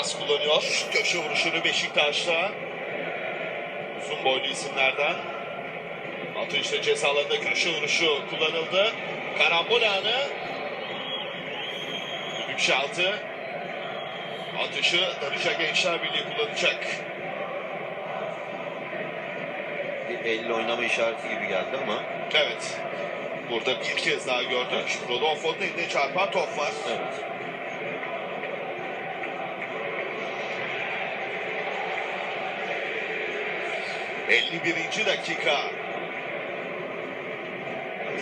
Aras kullanıyor. Köşe vuruşunu Beşiktaş'ta. Uzun boylu isimlerden. Atışta cezalarında köşe vuruşu kullanıldı. Karambol anı. Düdük. Atışı Darıca Gençler Birliği kullanacak. Bir elle oynama işareti gibi geldi ama. Evet. Burada bir kez daha gördük. Rodolfo'nun eline çarpan top var. Evet. ...51. dakika.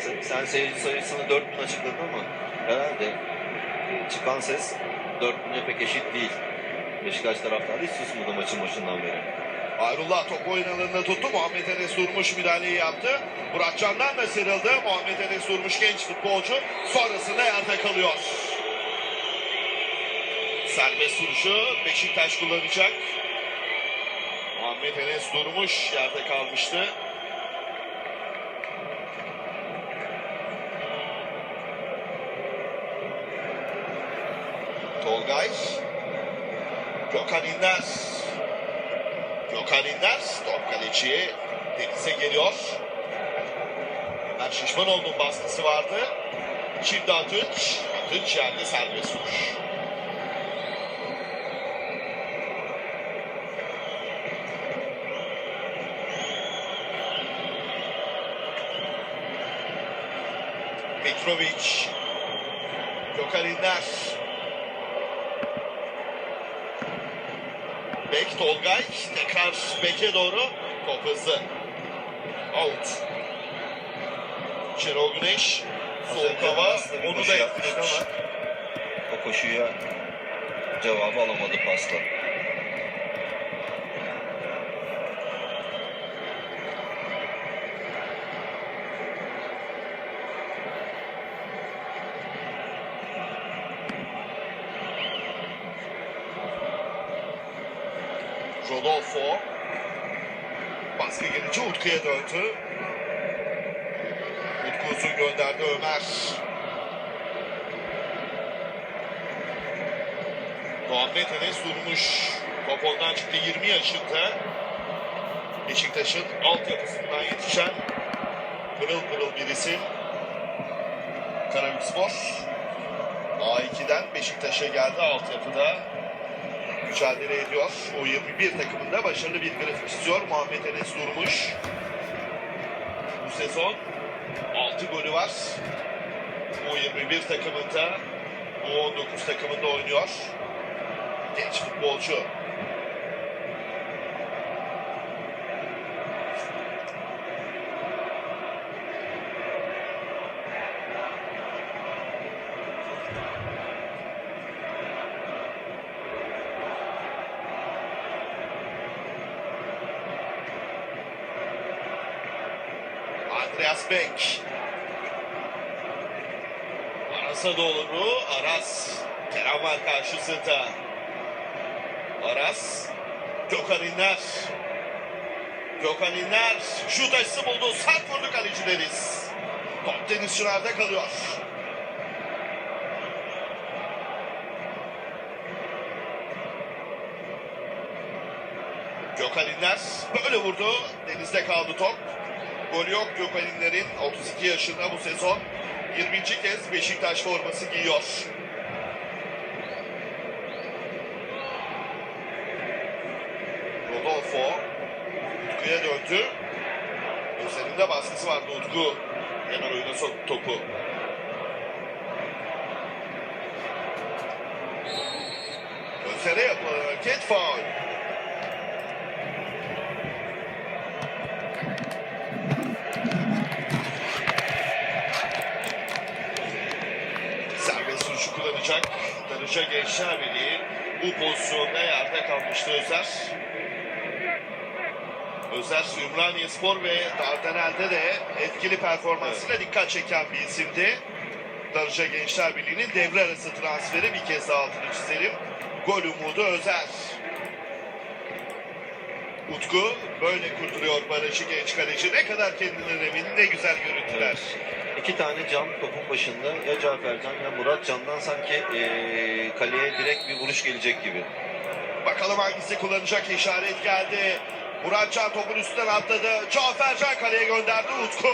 Sen, sen seyirci sayısını 4000 açıkladın ama herhalde e, çıkan ses 4000'e pek eşit değil. Beşiktaş taraftarı hiç susmadı maçın başından beri. Ayrullah top oyun tuttu. Muhammed Enes Durmuş müdahaleyi yaptı. Murat Can'dan da sıyrıldı. Muhammed Enes Durmuş genç futbolcu. Sonrasında yerde kalıyor. Serbest vuruşu Beşiktaş kullanacak. Enes Durmuş yerde kalmıştı. Tolgay. Gökhan İnder. Gökhan İnder top kaleciye denize geliyor. Ömer Şişmanoğlu'nun baskısı vardı. Şimdi Atınç. Atınç yerde serbest vuruş. Mitrovic. Gökhan İnder. Bek Tolgay tekrar beke doğru top hızlı. Out. Şenol Güneş soğuk hava onu da ama o koşuya cevabı alamadı pasla. Rodolfo baskı gelince Utku'ya döndü. Utku uzun gönderdi Ömer. Muhammed Enes durmuş. Top çıktı 20 yaşında. Beşiktaş'ın altyapısından yetişen pırıl pırıl bir isim. Karabükspor. A2'den Beşiktaş'a geldi altyapıda mücadele ediyor. O 21 takımında başarılı bir grafik çiziyor. Muhammed Enes Durmuş. Bu sezon 6 golü var. Bu 21 takımında, bu 19 takımında oynuyor. Genç futbolcu. Andreas Beck. Aras'a doğru Aras. Kerem var karşısında. Aras. Gökhan İnler. Gökhan İnler. Şut açısı buldu. Sert vurdu kaleci Deniz. Top Deniz Çınar'da kalıyor. Gökhan İnler böyle vurdu. Denizde kaldı top. Gol yok Gökhan İnler'in 32 yaşında bu sezon 20. kez Beşiktaş forması giyiyor. Rodolfo Utku'ya döndü. Üzerinde baskısı vardı Utku. Hemen oyuna soktu topu. Özer'e yapılan hareket faul. Serbest vuruşu kullanacak. Darıca Gençler Birliği bu pozisyonda yerde kalmıştı Özer. Özer Ümraniye Spor ve Dardanel'de de etkili performansıyla dikkat çeken bir isimdi. Darıca Gençler Birliği'nin devre arası transferi bir kez daha altını çizelim. Gol umudu Özer. Utku böyle kurduruyor barajı genç kaleci. Ne kadar kendinden emin, ne güzel görüntüler. İki tane can topun başında ya Cafer Can ya Murat Can'dan sanki eee kaleye direkt bir vuruş gelecek gibi. Bakalım hangisi kullanacak işaret geldi. Muratcan topun üstünden atladı. Cafercan kaleye gönderdi Utku.